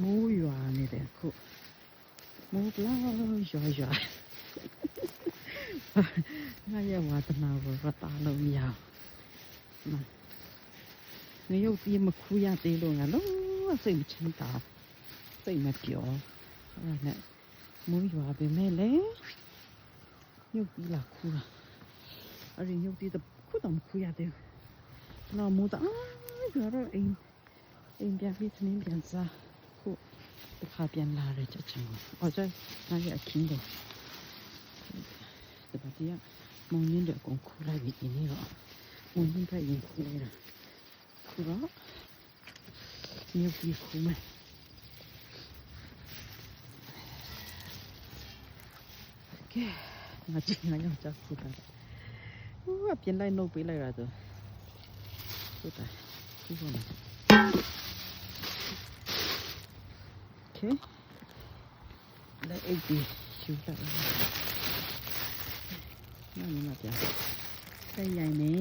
မိုးရွာနေတယ်ခုမိုးဘလောက်ရွာရွာငါရဲ့ဝါသနာကိုရတာလို့မရဘူးနော်ငါရုပ်ပြီးမခူးရသေးလို့ငါလုံးဝစိတ်မချမ်းသာစိတ်မပျော်အဲ့ဒါနဲ့မိုးရွာပေမဲ့လေရုပ်ပြီးလာခူးတာအဲ့ဒီရုပ်ပြီးတော့ခုတော့မခူးရသေးဘူးနော်မိုးတော့အာရွာတော့အိမ်အိမ်ပြန်ပြီးသမင်းပြန်စား ခုတစ်ခါပြန်လာတယ်ချက်ချင်းအော်ကျငါရဲ့အခင်းတော့ဒီပါတီကမုံရင်းတဲ့အကုန်ခူးလိုက်ပြီဒီနေ့တော့မုံရင်းကရင်ခူးလိုက်တာခူးတော့ရုပ်ပြီးခူးမယ်ကဲငါကြည့်ငါရောက်ကြခုတာဟိုကပြင်လိုက်နှုတ်ပေးလိုက်တာဆိုခုတာခုကလ ရှင်လက်အိတ်ပြီးယူလိုက်ပါမယ်။နောက်မှပြန်ဆက်ရိုင်နေ